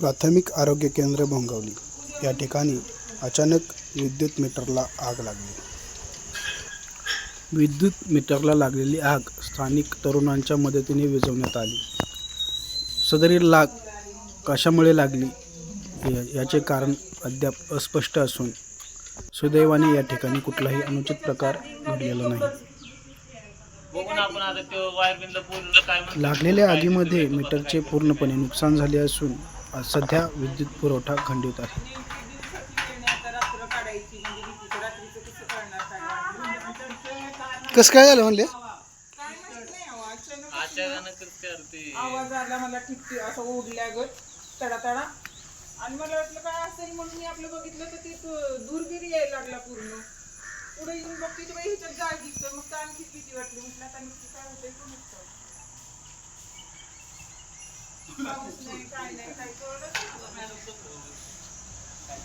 प्राथमिक आरोग्य केंद्र भोंगवली. या ठिकाणी अचानक विद्युत मीटरला आग लागली. विद्युत मीटरला लागलेली आग स्थानिक तरुणांच्या मदतीने विझवण्यात आली. सदरील लाग कशामुळे लागली? याचे कारण अद्याप अस्पष्ट असून सुदैवाने या ठिकाणी कुठलाही अनुचित प्रकार घडलेला नाही. लागलेल्या आगीमध्ये मीटरचे पूर्णपणे नुकसान झाले असून सध्या विद्युत पुरवठा खंडित आहे. कसं काय झालं म्हणले? आवाज आला मला ठिकठी असं ओढल्या गत तडा तडा आणि मला वाटलं काय असेल म्हणून मी आपलं बघितलं तर ते तो दूरगिरी यायला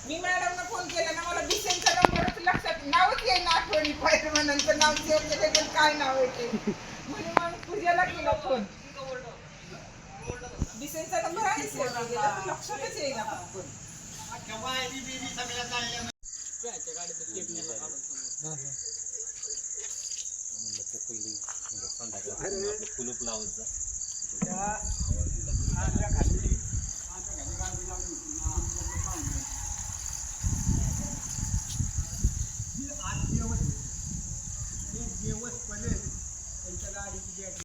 मी मॅडमला फोन केला ना मला डिसेंटचा नंबर लक्षात नावच येईना आठवणी पाहिजे म्हणून. नाव सेव्ह केलं तर काय नाव आहे ते? म्हणून मग पूजाला केला फोन डिसेंटचा नंबर आहे सेव्ह केलेला पण लक्षातच येईना पटकन. कुलूप लावत जा. दिवस पडेल त्यांच्या गाडीची बॅटरी